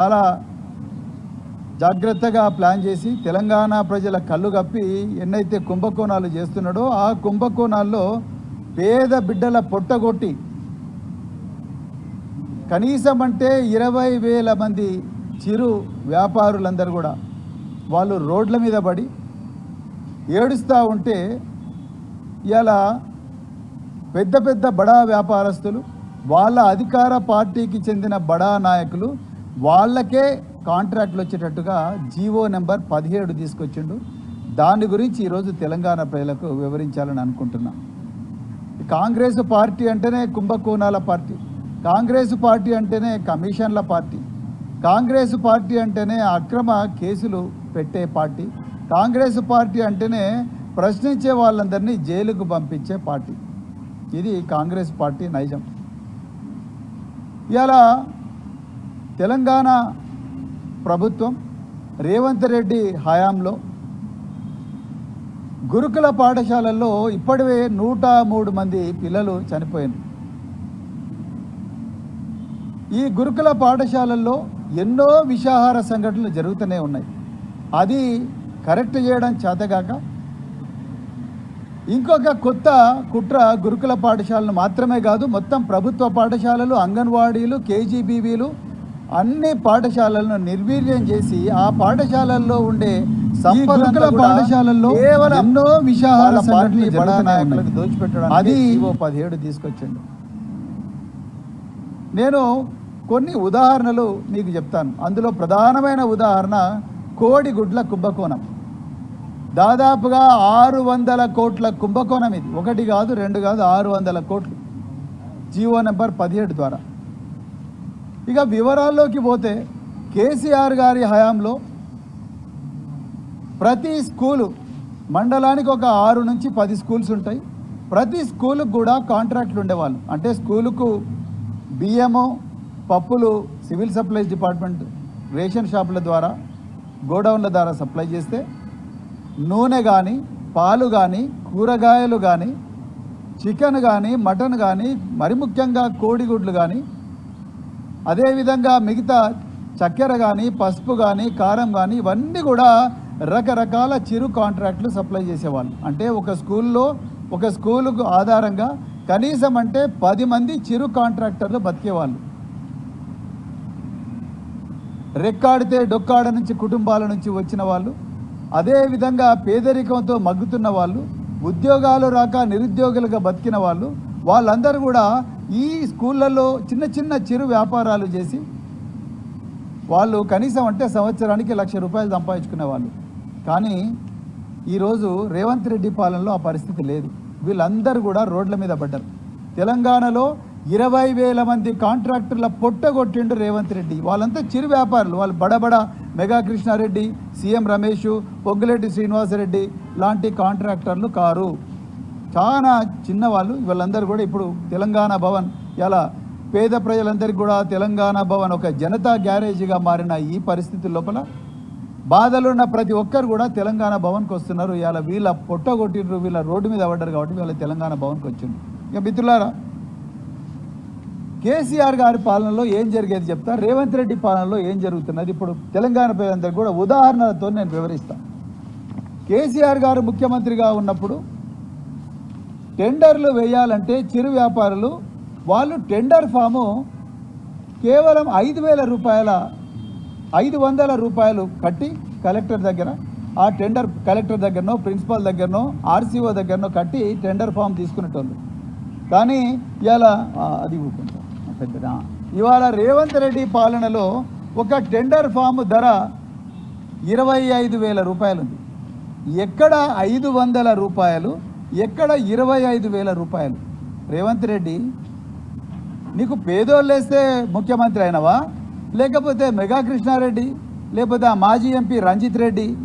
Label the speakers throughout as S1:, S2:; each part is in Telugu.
S1: చాలా జాగ్రత్తగా ప్లాన్ చేసి తెలంగాణ ప్రజల కళ్ళు కప్పి ఎన్నైతే కుంభకోణాలు చేస్తున్నాడో ఆ కుంభకోణాల్లో పేద బిడ్డల పొట్టగొట్టి కనీసం అంటే ఇరవై వేల మంది చిరు వ్యాపారులందరూ కూడా వాళ్ళు రోడ్ల మీద పడి ఏడుస్తూ ఉంటే ఇలా పెద్ద పెద్ద బడా వ్యాపారస్తులు వాళ్ళ అధికార పార్టీకి చెందిన బడా నాయకులు వాళ్ళకే కాంట్రాక్ట్లు వచ్చేటట్టుగా జీవో నెంబర్ పదిహేడు తీసుకొచ్చిండు. దాని గురించి ఈరోజు తెలంగాణ ప్రజలకు వివరించాలని అనుకుంటున్నా. కాంగ్రెస్ పార్టీ అంటేనే కుంభకోణాల పార్టీ. కాంగ్రెస్ పార్టీ అంటేనే కమిషన్ల పార్టీ. కాంగ్రెస్ పార్టీ అంటేనే అక్రమ కేసులు పెట్టే పార్టీ. కాంగ్రెస్ పార్టీ అంటేనే ప్రశ్నించే వాళ్ళందరినీ జైలుకు పంపించే పార్టీ. ఇది కాంగ్రెస్ పార్టీ నైజం. ఇలా తెలంగాణ ప్రభుత్వం రేవంత్ రెడ్డి హయాంలో గురుకుల పాఠశాలల్లో ఇప్పటివే నూట మూడు మంది పిల్లలు చనిపోయారు ఈ గురుకుల పాఠశాలల్లో ఎన్నో విషాహార సంఘటనలు జరుగుతూనే ఉన్నాయి. అది కరెక్ట్ చేయడం చేతగాక ఇంకొక కొత్త కుట్ర గురుకుల పాఠశాలలు మాత్రమే కాదు మొత్తం ప్రభుత్వ పాఠశాలలు అంగన్వాడీలు కేజీబీవీలు అన్ని పాఠశాలలను నిర్వీర్యం చేసి ఆ పాఠశాలల్లో ఉండే సంపద పాఠశాలల్లో కేవలం ఎన్నో సంఘటనలు జరుగుతున్నాయి.
S2: దోచిపెట్టడానికి
S1: అది పదిహేడు తీసుకొచ్చిండు. నేను కొన్ని ఉదాహరణలు మీకు చెప్తాను. అందులో ప్రధానమైన ఉదాహరణ కోడిగుడ్ల కుంభకోణం. దాదాపుగా ఆరు వందల కోట్ల కుంభకోణం ఇది. ఒకటి కాదు రెండు కాదు ఆరు వందల కోట్లు. జీవో నెంబర్ పదిహేడు ద్వారా. ఇక వివరాల్లోకి పోతే కేసీఆర్ గారి హయాంలో ప్రతి స్కూలు మండలానికి ఒక ఆరు నుంచి పది స్కూల్స్ ఉంటాయి. ప్రతి స్కూలుకు కూడా కాంట్రాక్ట్లు ఉండేవాళ్ళు. అంటే స్కూలుకు బియ్యము పప్పులు సివిల్ సప్లైస్ డిపార్ట్మెంట్ రేషన్ షాపుల ద్వారా గోడౌన్ల ద్వారా సప్లై చేస్తే నూనె కానీ పాలు కానీ కూరగాయలు కానీ చికెన్ కానీ మటన్ కానీ మరి ముఖ్యంగా కోడిగుడ్లు కానీ అదేవిధంగా మిగతా చక్కెర కానీ పసుపు కానీ కారం కానీ ఇవన్నీ కూడా రకరకాల చిరు కాంట్రాక్ట్లు సప్లై చేసేవాళ్ళు. అంటే ఒక స్కూల్లో ఒక స్కూలుకు ఆధారంగా కనీసం అంటే పది మంది చిరు కాంట్రాక్టర్లు బతికేవాళ్ళు. రెక్కాడితే డొక్కాడ నుంచి కుటుంబాల నుంచి వచ్చిన వాళ్ళు అదేవిధంగా పేదరికంతో మగ్గుతున్న వాళ్ళు ఉద్యోగాలు రాక నిరుద్యోగులుగా బతికిన వాళ్ళు వాళ్ళందరూ కూడా ఈ స్కూళ్ళల్లో చిన్న చిన్న చిరు వ్యాపారాలు చేసి వాళ్ళు కనీసం అంటే సంవత్సరానికి లక్ష రూపాయలు సంపాదించుకునే వాళ్ళు. కానీ ఈరోజు రేవంత్ రెడ్డి పాలనలో ఆ పరిస్థితి లేదు. వీళ్ళందరూ కూడా రోడ్ల మీద పడ్డారు. తెలంగాణలో ఇరవై వేల మంది కాంట్రాక్టర్ల పొట్టగొట్టిండు రేవంత్ రెడ్డి. వాళ్ళంతా చిరు వ్యాపారులు. వాళ్ళు బడబడ మెగా కృష్ణారెడ్డి సీఎం రమేష్ పొగ్గులెడ్డి శ్రీనివాసరెడ్డి లాంటి కాంట్రాక్టర్లు కారు. చాలా చిన్నవాళ్ళు వీళ్ళందరూ కూడా ఇప్పుడు తెలంగాణ భవన్ ఇలా పేద ప్రజలందరికీ కూడా తెలంగాణ భవన్ ఒక జనతా గ్యారేజీగా మారిన ఈ పరిస్థితి లోపల బాధలున్న ప్రతి ఒక్కరు కూడా తెలంగాణ భవన్కి వస్తున్నారు. ఇలా వీళ్ళ పొట్ట కొట్టిండ్రు వీళ్ళ రోడ్డు మీద పడ్డారు కాబట్టి వీళ్ళ తెలంగాణ భవన్కి వచ్చిండ్రు. ఇక మిత్రులారా కేసీఆర్ గారి పాలనలో ఏం జరిగేది చెప్తా? రేవంత్ రెడ్డి పాలనలో ఏం జరుగుతున్నది? ఇప్పుడు తెలంగాణ ప్రజలందరికీ కూడా ఉదాహరణలతో నేను వివరిస్తాను కేసీఆర్ గారు ముఖ్యమంత్రిగా ఉన్నప్పుడు టెండర్లు వేయాలంటే చిరు వ్యాపారులు వాళ్ళు టెండర్ ఫాము కేవలం ఐదు వేల రూపాయల ఐదు వందల రూపాయలు కట్టి కలెక్టర్ దగ్గర ఆ టెండర్ కలెక్టర్ దగ్గరనో ప్రిన్సిపాల్ దగ్గరనో ఆర్సీఓ దగ్గరనో కట్టి టెండర్ ఫామ్ తీసుకునేటోళ్ళు. కానీ ఇలా అది ఊరుకుంటా పెద్దదా? ఇవాళ రేవంత్ రెడ్డి పాలనలో ఒక టెండర్ ఫామ్ ధర ఇరవై ఐదు వేల రూపాయలు ఉంది ఎక్కడ ఐదు వందల రూపాయలు ఎక్కడ ఇరవై ఐదు వేల రూపాయలు? రేవంత్ రెడ్డి నీకు పేదోళ్ళు వేస్తే ముఖ్యమంత్రి అయినవా? లేకపోతే మెగా కృష్ణారెడ్డి లేకపోతే ఆ మాజీ ఎంపీ రంజిత్ రెడ్డి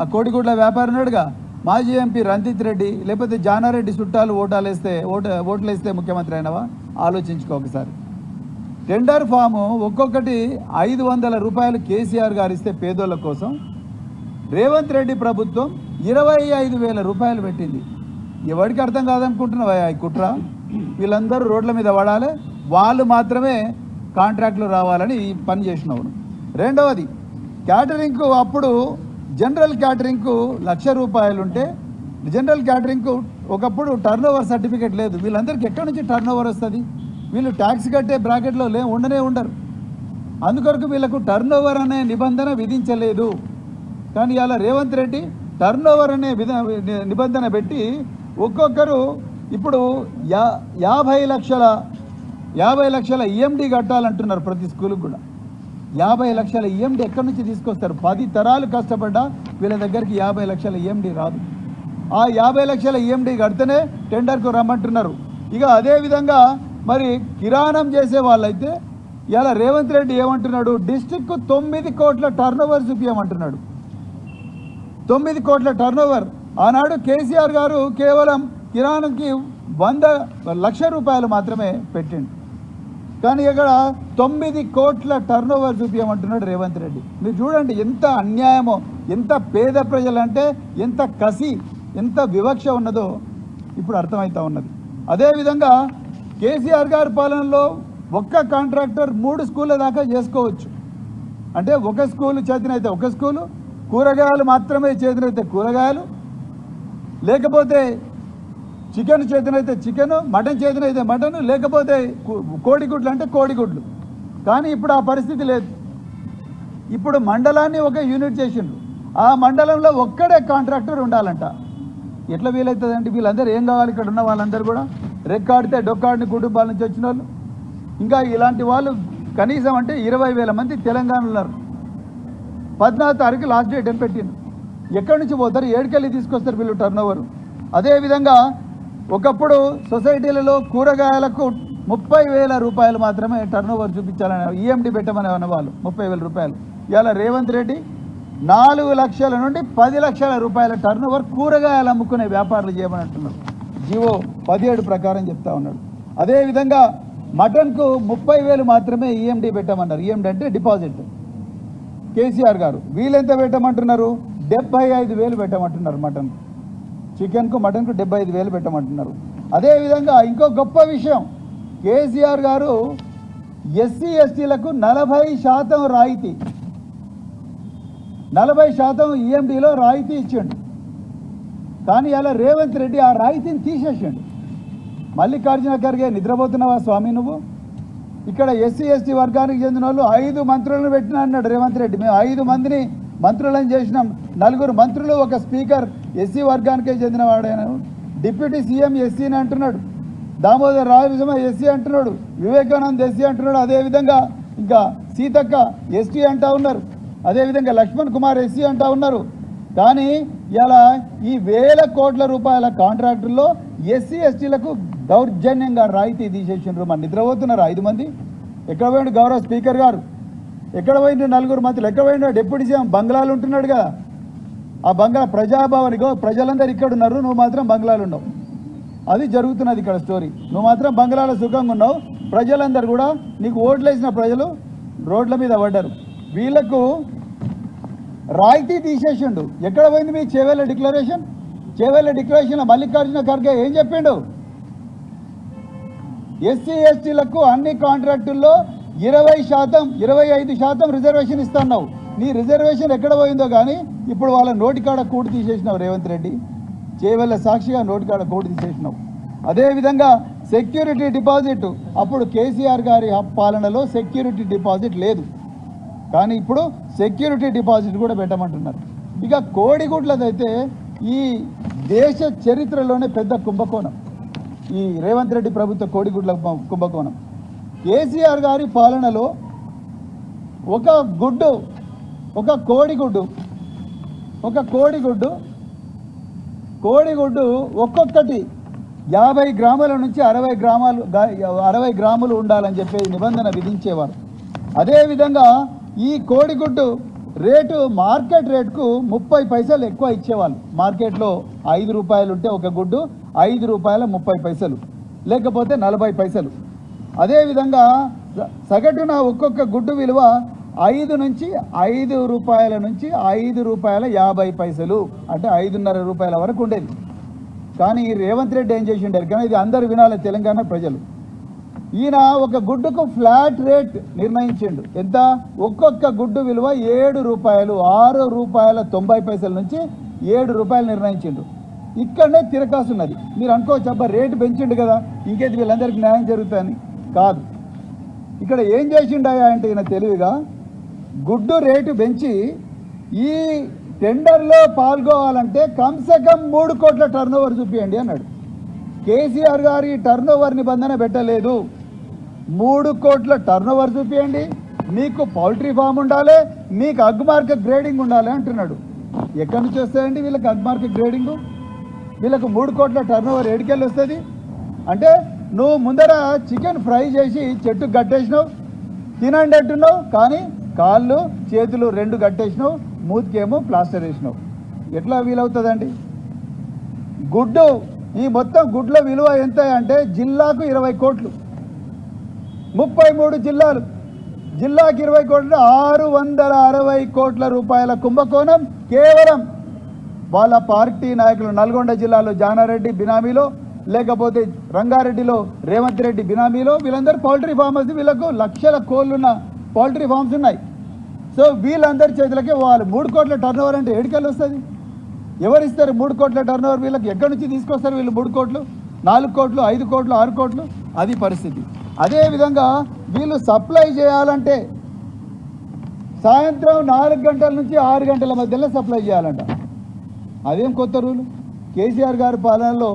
S1: ఆ కోడిగుడ్ల వ్యాపారినాడుగా మాజీ ఎంపీ రంజిత్ రెడ్డి లేకపోతే జానారెడ్డి చుట్టాలు ఓటాలేస్తే ఓట ఓటు ముఖ్యమంత్రి అయినవా? ఆలోచించుకో ఒకసారి. టెండర్ ఫాము ఒక్కొక్కటి ఐదు వందల రూపాయలు కేసీఆర్ గారు ఇస్తే పేదోళ్ళ కోసం. రేవంత్ రెడ్డి ప్రభుత్వం ఇరవై ఐదు వేల రూపాయలు పెట్టింది. ఎవరికి అర్థం కాదనుకుంటున్నావా ఈ కుట్ర? వీళ్ళందరూ రోడ్ల మీద పడాలి. వాళ్ళు మాత్రమే కాంట్రాక్ట్లు రావాలని పని చేసినవారు రెండవది క్యాటరింగ్కు అప్పుడు జనరల్ క్యాటరింగ్కు లక్ష రూపాయలుంటే జనరల్ క్యాటరింగ్కు ఒకప్పుడు టర్న్ ఓవర్ సర్టిఫికేట్ లేదు. వీళ్ళందరికీ ఎక్కడి నుంచి టర్న్ ఓవర్ వస్తుంది? వీళ్ళు ట్యాక్స్ కట్టే బ్రాకెట్లో లే ఉండనే ఉండరు. అందుకొరకు వీళ్ళకు టర్న్ ఓవర్ అనే నిబంధన విధించలేదు. కానీ ఇలా రేవంత్ రెడ్డి టర్న్ ఓవర్ అనే విధ నిబంధన పెట్టి ఒక్కొక్కరు ఇప్పుడు యా యాభై లక్షల యాభై లక్షల ఈఎండి కట్టాలంటున్నారు ప్రతి స్కూల్కి కూడా. యాభై లక్షల ఈఎండి ఎక్కడి నుంచి తీసుకొస్తారు? పది తరాలు కష్టపడ్డా వీళ్ళ దగ్గరికి యాభై లక్షల ఈఎండి రాదు. ఆ యాభై లక్షల ఈఎండి కడితేనే టెండర్కు రమ్మంటున్నారు. ఇక అదేవిధంగా మరి కిరాణం చేసే వాళ్ళైతే ఇలా రేవంత్ రెడ్డి ఏమంటున్నాడు? డిస్టిక్కు తొమ్మిది కోట్ల టర్నోవర్ చూపించమంటున్నాడు తొమ్మిది కోట్ల టర్నోవర్ ఆనాడు కేసీఆర్ గారు కేవలం కిరాణంకి వంద లక్ష రూపాయలు మాత్రమే పెట్టిండు. కానీ ఇక్కడ తొమ్మిది కోట్ల టర్న్ ఓవర్ చూపించమంటున్నాడు రేవంత్ రెడ్డి. మీరు చూడండి ఎంత అన్యాయమో ఎంత పేద ప్రజలంటే ఎంత కసి ఎంత వివక్ష ఉన్నదో ఇప్పుడు అర్థమవుతా ఉన్నది. అదేవిధంగా కేసీఆర్ గారి పాలనలో ఒక్క కాంట్రాక్టర్ మూడు స్కూళ్ళ దాకా చేసుకోవచ్చు. అంటే ఒక స్కూల్ చేతనైతే ఒక స్కూలు కూరగాయలు మాత్రమే చేతనైతే కూరగాయలు లేకపోతే చికెన్ చేతనైతే చికెన్ మటన్ చేతనైతే మటన్ లేకపోతే కో- కోడిగుడ్లు అంటే కోడిగుడ్లు. కానీ ఇప్పుడు ఆ పరిస్థితి లేదు. ఇప్పుడు మండలాన్ని ఒక యూనిట్ చేసిండ్రు. ఆ మండలంలో ఒక్కడే కాంట్రాక్టర్ ఉండాలంట. ఎట్లా వీలవుతుందండి వీళ్ళందరూ ఏం కావాలి ఇక్కడ ఉన్న వాళ్ళందరూ కూడా? రెక్కాడితే డొక్కాడిని కుటుంబాల నుంచి వచ్చిన వాళ్ళు. ఇంకా ఇలాంటి వాళ్ళు కనీసం అంటే ఇరవై వేల మంది తెలంగాణలో ఉన్నారు. పద్నాలుగు తారీఖు లాస్ట్ డేట్ అని పెట్టిండు ఎక్కడి నుంచి పోతారు? ఏడుకెళ్ళి తీసుకొస్తారు వీళ్ళు టర్న్ ఓవర్ అదేవిధంగా ఒకప్పుడు సొసైటీలలో కూరగాయలకు ముప్పై వేల రూపాయలు మాత్రమే టర్న్ ఓవర్ చూపించాలని ఈఎండి పెట్టమని అన్నవాళ్ళు ముప్పై వేల రూపాయలు. ఇవాళ రేవంత్ రెడ్డి నాలుగు లక్షల నుండి పది లక్షల రూపాయల టర్న్ ఓవర్ కూరగాయలు అమ్ముకునే వ్యాపారాలు చేయమని జివో జీవో పదిహేడు ప్రకారం చెప్తా ఉన్నాడు. అదేవిధంగా మటన్కు ముప్పై వేలు మాత్రమే ఈఎండి పెట్టమన్నారు. ఈఎండి అంటే డిపాజిట్. కేసీఆర్ గారు వీళ్ళెంత పెట్టమంటున్నారు? డెబ్బై ఐదు వేలు పెట్టమంటున్నారు మటన్. చికెన్కు మటన్కు డెబ్బై ఐదు వేలు పెట్టమంటున్నారు. అదేవిధంగా ఇంకో గొప్ప విషయం. కేసీఆర్ గారు ఎస్సీ ఎస్టీలకు నలభై శాతం రాయితీ. నలభై శాతం ఈఎండిలో రాయితీ ఇచ్చిండు. కానీ అలా రేవంత్ రెడ్డి ఆ రాయితీని తీసేసిండు. మల్లికార్జున ఖర్గే నిద్రపోతున్నావా స్వామి నువ్వు? ఇక్కడ ఎస్సీ ఎస్టీ వర్గానికి చెందిన వాళ్ళు ఐదు మంత్రులను పెట్టినా అన్నాడు రేవంత్ రెడ్డి. మేము ఐదు మందిని మంత్రులను చేసినాం. నలుగురు మంత్రులు ఒక స్పీకర్ ఎస్సీ వర్గానికే చెందిన వాడైనా డిప్యూటీ సీఎం ఎస్సీని అంటున్నాడు. దామోదర్ రాజమ ఎస్సీ అంటున్నాడు. వివేకానంద్ ఎస్సీ అంటున్నాడు. అదేవిధంగా ఇంకా సీతక్క ఎస్టీ అంటా ఉన్నారు. అదేవిధంగా లక్ష్మణ్ కుమార్ ఎస్సీ అంటా ఉన్నారు. కానీ ఇలా ఈ వేల కోట్ల రూపాయల కాంట్రాక్టుల్లో ఎస్సీ ఎస్టీలకు దౌర్జన్యంగా రాయితీ తీసేసినారు మన నిద్రపోతున్నారు ఐదు మంది. ఎక్కడ పోయిండు గౌరవ స్పీకర్ గారు? ఎక్కడ పోయినా నలుగురు మంత్రులు? ఎక్కడ పోయినా డిప్యూటీ సీఎం బంగ్లాలు ఉంటున్నాడు కదా ఆ బంగ్లా ప్రజాభవనికో ప్రజలందరూ ఇక్కడ ఉన్నారు నువ్వు మాత్రం బంగ్లాలు ఉండవు అది జరుగుతున్నది ఇక్కడ స్టోరీ. నువ్వు మాత్రం బంగ్లాలో సుఖంగా ఉన్నావు. ప్రజలందరూ కూడా నీకు ఓట్లు వేసిన ప్రజలు రోడ్ల మీద పడ్డారు. వీళ్ళకు రాయితీ తీసేసిండు. ఎక్కడ పోయింది మీ చేవేళ్ళ డిక్లరేషన్? చేవేళ్ళ డిక్లరేషన్లో మల్లికార్జున ఖర్గే ఏం చెప్పిండు? ఎస్సీ ఎస్టీలకు అన్ని కాంట్రాక్టుల్లో ఇరవై శాతం ఇరవై ఐదు శాతం రిజర్వేషన్ ఇస్తున్నావు. నీ రిజర్వేషన్ ఎక్కడ పోయిందో కానీ ఇప్పుడు వాళ్ళ నోటికాడ కోటు తీసేసినావు రేవంత్ రెడ్డి. చేవెళ్ళ సాక్షిగా నోటికాడ కోటు తీసేసినావు. అదేవిధంగా సెక్యూరిటీ డిపాజిట్ అప్పుడు కేసీఆర్ గారి పాలనలో సెక్యూరిటీ డిపాజిట్ లేదు. కానీ ఇప్పుడు సెక్యూరిటీ డిపాజిట్ కూడా పెట్టమంటున్నారు. ఇక కోడిగుడ్లదైతే ఈ దేశ చరిత్రలోనే పెద్ద కుంభకోణం. ఈ రేవంత్ రెడ్డి ప్రభుత్వ కోడిగుడ్ల కుంభకోణం. కేసీఆర్ గారి పాలనలో ఒక గుడ్డు ఒక కోడిగుడ్డు ఒక కోడిగుడ్డు కోడిగుడ్డు ఒక్కొక్కటి యాభై గ్రాముల నుంచి అరవై గ్రామాలు అరవై గ్రాములు ఉండాలని చెప్పి నిబంధన విధించేవారు. అదేవిధంగా ఈ కోడిగుడ్డు రేటు మార్కెట్ రేటుకు ముప్పై పైసలు ఎక్కువ ఇచ్చేవాళ్ళు. మార్కెట్లో ఐదు రూపాయలు ఉంటే ఒక గుడ్డు ఐదు రూపాయల ముప్పై పైసలు లేకపోతే నలభై పైసలు. అదేవిధంగా స- సగటున ఒక్కొక్క గుడ్డు విలువ ఐదు నుంచి ఐదు రూపాయల నుంచి ఐదు రూపాయల యాభై పైసలు అంటే ఐదున్నర రూపాయల వరకు ఉండేది. కానీ రేవంత్ రెడ్డి ఏం చేసిండారు? కానీ ఇది అందరు వినాలి తెలంగాణ ప్రజలు. ఈయన ఒక గుడ్డుకు ఫ్లాట్ రేట్ నిర్ణయించిండు. ఎంత? ఒక్కొక్క గుడ్డు విలువ ఏడు రూపాయలు ఆరు రూపాయల తొంభై పైసల నుంచి ఏడు రూపాయలు నిర్ణయించిండు. ఇక్కడనే తిరకాసు ఉన్నది. మీరు అనుకోవచ్చు అబ్బా రేటు పెంచిండు కదా. ఇంకేది వీళ్ళందరికీ న్యాయం జరుగుతుంది కాదు. ఇక్కడ ఏం చేసిండయా అంటే ఈయన తెలివిగా గుడ్డు రేటు పెంచి ఈ టెండర్లో పాల్గొవాలంటే కమ్సకం మూడు కోట్ల టర్న్ ఓవర్ చూపించండి అన్నాడు. కేసీఆర్ గారి టర్న్ ఓవర్ నిబంధన పెట్టలేదు. మూడు కోట్ల టర్న్ ఓవర్ చూపించండి మీకు పౌల్ట్రీ ఫామ్ ఉండాలి మీకు అగ్ మార్కెట్ గ్రేడింగ్ ఉండాలి అంటున్నాడు. ఎక్కడి నుంచి వస్తాయండి వీళ్ళకి అగ్ మార్కెట్ గ్రేడింగ్? వీళ్ళకు మూడు కోట్ల టర్న్ ఓవర్ ఏడికెళ్ళి వస్తుంది? అంటే నువ్వు ముందర చికెన్ ఫ్రై చేసి చెట్టుకు కట్టేసినావు తినండి అంటున్నావు కానీ కాళ్ళు చేతులు రెండు కట్టేసినావు మూతికేమో ప్లాస్టర్ వేసినావు. ఎట్లా వీలవుతుందండి? గుడ్డు ఈ మొత్తం గుడ్ల విలువ ఎంత అంటే జిల్లాకు ఇరవై కోట్లు. ముప్పై మూడు జిల్లాలు. జిల్లాకి ఇరవై కోట్లు ఆరు వందల అరవై కోట్ల రూపాయల కుంభకోణం కేవలం వాళ్ళ పార్టీ నాయకులు నల్గొండ జిల్లాలో జానారెడ్డి బినామీలో లేకపోతే రంగారెడ్డిలో రేవంత్ రెడ్డి బినామీలో వీళ్ళందరూ పౌల్ట్రీ ఫార్మర్స్ వీళ్ళకు లక్షల కోళ్ళున్న పౌల్ట్రీ ఫార్మ్స్ ఉన్నాయి. సో వీళ్ళందరి చేతులకి వాళ్ళు మూడు కోట్ల టర్న్ ఓవర్ అంటే ఏడుకెళ్ళి వస్తుంది? ఎవరు ఇస్తారు మూడు కోట్ల టర్న్ ఓవర్ వీళ్ళకి? ఎక్కడి నుంచి తీసుకొస్తారు వీళ్ళు మూడు కోట్లు? నాలుగు కోట్లు ఐదు కోట్లు ఆరు కోట్లు? అది పరిస్థితి. అదేవిధంగా వీళ్ళు సప్లై చేయాలంటే సాయంత్రం నాలుగు గంటల నుంచి ఆరు గంటల మధ్యలో సప్లై చేయాలంట. అదేం కొత్త రూలు? కేసీఆర్ గారి పాలనలో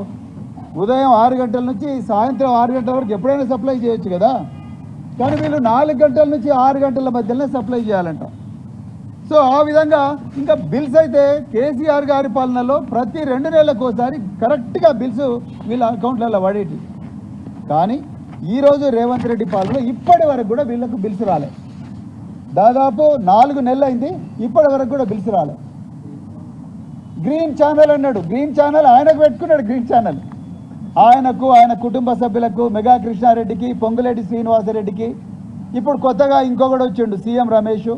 S1: ఉదయం ఆరు గంటల నుంచి సాయంత్రం ఆరు గంటల వరకు ఎప్పుడైనా సప్లై చేయొచ్చు కదా. కానీ వీళ్ళు నాలుగు గంటల నుంచి ఆరు గంటల మధ్యలోనే సప్లై చేయాలంట. సో ఆ విధంగా ఇంకా బిల్స్ అయితే కేసీఆర్ గారి పాలనలో ప్రతి రెండు నెలలకు ఒకసారి కరెక్ట్గా బిల్స్ వీళ్ళ అకౌంట్లలో పడేటి. కానీ ఈరోజు రేవంత్ రెడ్డి పాలనలో ఇప్పటి వరకు కూడా వీళ్ళకు బిల్స్ రాలే. దాదాపు నాలుగు నెలలు అయింది ఇప్పటి వరకు కూడా బిల్స్ రాలే. గ్రీన్ ఛానల్ అన్నాడు గ్రీన్ ఛానల్ ఆయనకు పెట్టుకున్నాడు గ్రీన్ ఛానల్. ఆయనకు ఆయన కుటుంబ సభ్యులకు మెగా కృష్ణారెడ్డికి పొంగులేటి శ్రీనివాసరెడ్డికి ఇప్పుడు కొత్తగా ఇంకొకడు వచ్చిండు సీఎం రమేష్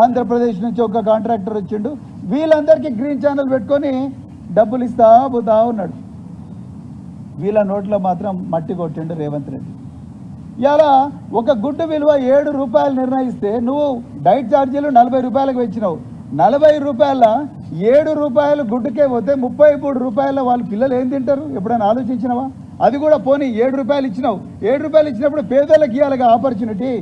S1: ఆంధ్రప్రదేశ్ నుంచి ఒక కాంట్రాక్టర్ వచ్చిండు. వీళ్ళందరికీ గ్రీన్ ఛానల్ పెట్టుకొని డబ్బులు ఇస్తా పోతా ఉన్నాడు. వీళ్ళ నోట్లో మాత్రం మట్టి కొట్టిండు రేవంత్ రెడ్డి. ఇలా ఒక గుడ్డు విలువ ఏడు రూపాయలు నిర్ణయిస్తే నువ్వు డైట్ ఛార్జీలు నలభై రూపాయలకు పెంచినావు. నలభై రూపాయల ఏడు రూపాయలు గుడ్డుకే పోతే ముప్పై మూడు రూపాయల వాళ్ళ పిల్లలు ఏం తింటారు? ఎప్పుడైనా ఆలోచించినావా? అది కూడా పోనీ ఏడు రూపాయలు ఇచ్చినావు. ఏడు రూపాయలు ఇచ్చినప్పుడు పేదోళ్ళకి ఇవ్వాలిగా ఆపర్చునిటీ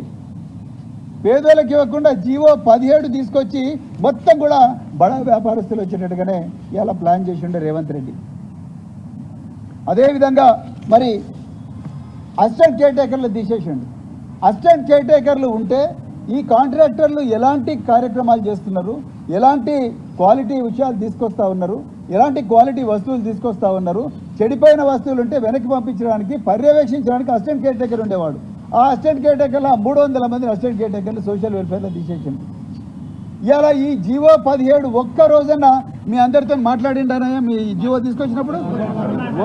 S1: పేదోళ్ళకి ఇవ్వకుండా జీవో పదిహేడు తీసుకొచ్చి మొత్తం కూడా బడా వ్యాపారస్తులు వచ్చేటట్టుగానే ఇలా ప్లాన్ చేసిండే రేవంత్ రెడ్డి. అదేవిధంగా మరి అసిస్టెంట్ కేటేకర్లు తీసేసిండు అసిస్టెంట్ కేటేకర్లు ఉంటే ఈ కాంట్రాక్టర్లు ఎలాంటి కార్యక్రమాలు చేస్తున్నారు? ఎలాంటి క్వాలిటీ విషయాలు తీసుకొస్తా ఉన్నారు? ఎలాంటి క్వాలిటీ వస్తువులు తీసుకొస్తా ఉన్నారు? చెడిపోయిన వస్తువులు ఉంటే వెనక్కి పంపించడానికి పర్యవేక్షించడానికి అసిస్టెంట్ కేర్ టేకర్ ఉండేవాడు. ఆ అసిస్టెంట్ కేర్ టేకర్లో మూడు వందల మంది అసిస్టెంట్ కేర్ టేకర్లు సోషల్ వెల్ఫేర్లో తీసేసింది ఇలా ఈ జీవో పదిహేడు ఒక్క రోజన్న మీ అందరితో మాట్లాడిండానయ్యా మీ జీవో తీసుకొచ్చినప్పుడు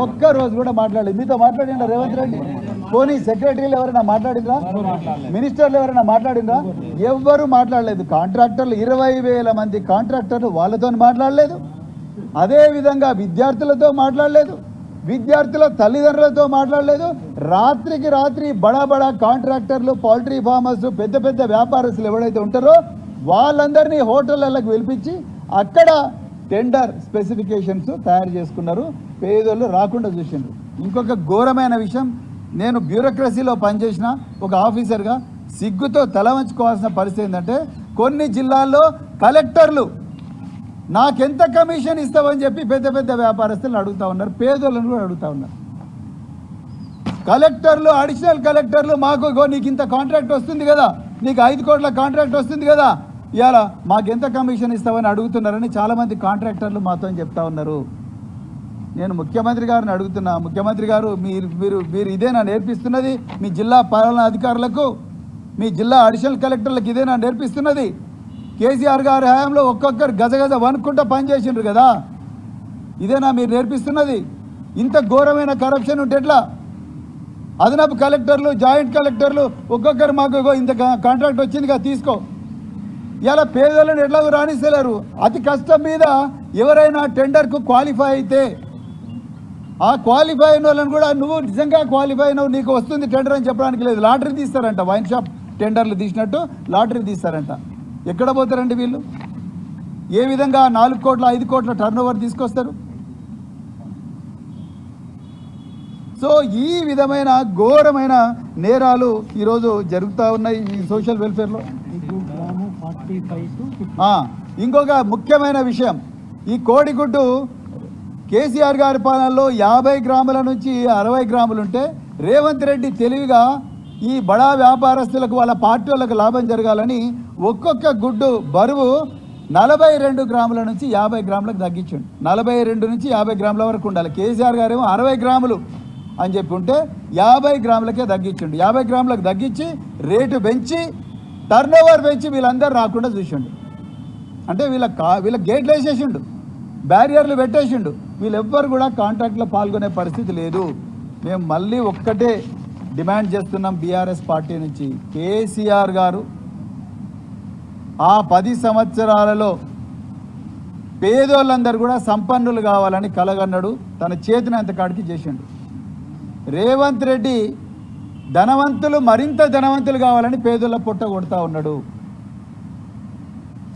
S1: ఒక్క రోజు కూడా మాట్లాడలేదు. మీతో మాట్లాడిండ రేవంత్ రెడ్డి? పోనీ సెక్రటరీలు ఎవరైనా మాట్లాడిందా మినిస్టర్లు ఎవరైనా మాట్లాడిందా ఎవ్వరు మాట్లాడలేదు. కాంట్రాక్టర్లు ఇరవై వేల మంది కాంట్రాక్టర్లు వాళ్ళతో మాట్లాడలేదు. అదేవిధంగా విద్యార్థులతో మాట్లాడలేదు. విద్యార్థుల తల్లిదండ్రులతో మాట్లాడలేదు. రాత్రికి రాత్రి బడా బడా కాంట్రాక్టర్లు పౌల్ట్రీ ఫార్మర్స్ పెద్ద పెద్ద వ్యాపారస్తులు ఎవరైతే ఉంటారో వాళ్ళందరినీ హోటళ్ళకు పిలిపించి అక్కడ టెండర్ స్పెసిఫికేషన్స్ తయారు చేసుకున్నారు. పేదోళ్ళు రాకుండా చూసిండ్రు. ఇంకొక ఘోరమైన విషయం నేను బ్యూరోక్రసీలో పనిచేసిన ఒక ఆఫీసర్గా సిగ్గుతో తల వంచుకోవాల్సిన పరిస్థితి ఏంటంటే కొన్ని జిల్లాల్లో కలెక్టర్లు నాకెంత కమిషన్ ఇస్తావని చెప్పి పెద్ద పెద్ద వ్యాపారస్తులను అడుగుతూ ఉన్నారు పేదోళ్ళను కూడా అడుగుతా ఉన్నారు. కలెక్టర్లు అడిషనల్ కలెక్టర్లు మాకు నీకు ఇంత కాంట్రాక్ట్ వస్తుంది కదా నీకు ఐదు కోట్ల కాంట్రాక్ట్ వస్తుంది కదా ఇవాళ మాకు ఎంత కమిషన్ ఇస్తావని అడుగుతున్నారని చాలామంది కాంట్రాక్టర్లు మాతో చెప్తా ఉన్నారు. నేను ముఖ్యమంత్రి గారిని అడుగుతున్నా. ముఖ్యమంత్రి గారు మీరు మీరు మీరు ఇదేనా నేర్పిస్తున్నది. మీ జిల్లా పాలనా అధికారులకు మీ జిల్లా అడిషనల్ కలెక్టర్లకు ఇదేనా నేర్పిస్తున్నది. కేసీఆర్ గారి హయాంలో ఒక్కొక్కరు గజగజ వణుకుంటా పనిచేసిండ్రు కదా. ఇదేనా మీరు నేర్పిస్తున్నది. ఇంత ఘోరమైన కరప్షన్ ఉంటే ఎట్లా? అదనపు కలెక్టర్లు జాయింట్ కలెక్టర్లు ఒక్కొక్కరు మాకు ఇంత కాంట్రాక్ట్ వచ్చిందిగా తీసుకో. ఇలా పేదలను ఎట్లా రాణిస్తలేరు. అతి కష్టం మీద ఎవరైనా టెండర్కు క్వాలిఫై అయితే ఆ క్వాలిఫై అయిన వాళ్ళని కూడా నువ్వు నిజంగా క్వాలిఫై అయినావు నీకు వస్తుంది టెండర్ అని చెప్పడానికి లేదు. లాటరీ తీస్తారంట వైన్ షాప్ టెండర్లు తీసినట్టు లాటరీ తీస్తారంట. ఎక్కడ పోతారండి వీళ్ళు? ఏ విధంగా నాలుగు కోట్ల ఐదు కోట్ల టర్న్ ఓవర్ తీసుకొస్తారు? సో ఈ విధమైన ఘోరమైన నేరాలు ఈరోజు జరుగుతూ ఉన్నాయి ఈ సోషల్ వెల్ఫేర్లో ఇంకొక ముఖ్యమైన విషయం. ఈ కోడిగుడ్డు కేసీఆర్ గారి పాలనలో యాభై గ్రాముల నుంచి అరవై గ్రాములుంటే రేవంత్ రెడ్డి తెలివిగా ఈ బడా వ్యాపారస్తులకు వాళ్ళ పార్టీ వాళ్ళకు లాభం జరగాలని ఒక్కొక్క గుడ్డు బరువు నలభై రెండు గ్రాముల నుంచి యాభై గ్రాములకు తగ్గించండి. నలభై రెండు నుంచి యాభై గ్రాముల వరకు ఉండాలి. కేసీఆర్ గారేమో అరవై గ్రాములు అని చెప్పి ఉంటే యాభై గ్రాములకే తగ్గించండి. యాభై గ్రాములకు తగ్గించి రేటు పెంచి టర్న్ ఓవర్ పెంచి వీళ్ళందరూ రాకుండా చూసిండు. అంటే వీళ్ళ కా వీళ్ళ గేట్లు వేసేసిండు బ్యారియర్లు పెట్టేసిండు. వీళ్ళెవ్వరు కూడా కాంట్రాక్ట్లో పాల్గొనే పరిస్థితి లేదు. మేము మళ్ళీ ఒక్కటే డిమాండ్ చేస్తున్నాం బీఆర్ఎస్ పార్టీ నుంచి. కేసీఆర్ గారు ఆ పది సంవత్సరాలలో పేదోళ్ళందరూ కూడా సంపన్నులు కావాలని కలగన్నాడు. తన చేతిని అంత కాడికి చేసిండు. రేవంత్ రెడ్డి ధనవంతులు మరింత ధనవంతులు కావాలని పేదోళ్ళ పొట్ట కొడతా ఉన్నాడు.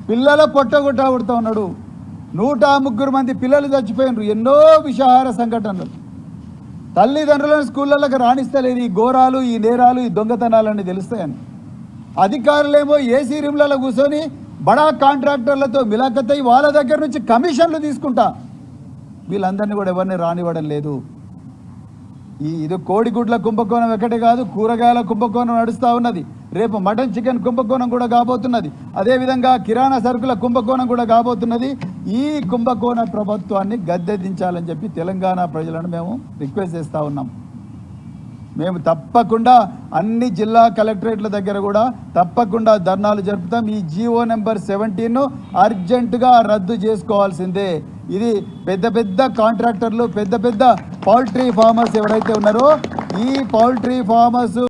S1: పిల్లల పొట్ట కొట్టా కొడతా ఉన్నాడు. నూట ముగ్గురు మంది పిల్లలు చచ్చిపోయినారు. ఎన్నో విషాహార సంఘటనలు. తల్లిదండ్రులను స్కూళ్ళకి రాణిస్తలేదు ఈ ఘోరాలు ఈ నేరాలు ఈ దొంగతనాలన్నీ తెలుస్తాయని. అధికారులేమో ఏసీ రూమ్లలో కూర్చొని బడా కాంట్రాక్టర్లతో మిలాకత్తయి వాళ్ళ దగ్గర నుంచి కమిషన్లు తీసుకుంటా. వీళ్ళందరినీ కూడా ఎవరిని రానివ్వడం లేదు. ఈ ఇది కోడిగుడ్ల కుంభకోణం ఎక్కడే కాదు కూరగాయల కుంభకోణం నడుస్తూ ఉన్నది. రేపు మటన్ చికెన్ కుంభకోణం కూడా కాబోతున్నది. అదేవిధంగా కిరాణా సరుకుల కుంభకోణం కూడా కాబోతున్నది. ఈ కుంభకోణ ప్రభుత్వాన్ని గద్దెదించాలని చెప్పి తెలంగాణ ప్రజలను మేము రిక్వెస్ట్ చేస్తూ ఉన్నాం. మేము తప్పకుండా అన్ని జిల్లా కలెక్టరేట్ల దగ్గర కూడా తప్పకుండా ధర్నాలు జరుపుతాం. ఈ జీవో నెంబర్ సెవెంటీన్ అర్జెంటుగా రద్దు చేసుకోవాల్సిందే. ఇది పెద్ద పెద్ద కాంట్రాక్టర్లు పెద్ద పెద్ద పౌల్ట్రీ ఫార్మర్స్ ఎవరైతే ఉన్నారో ఈ పౌల్ట్రీ ఫార్మర్స్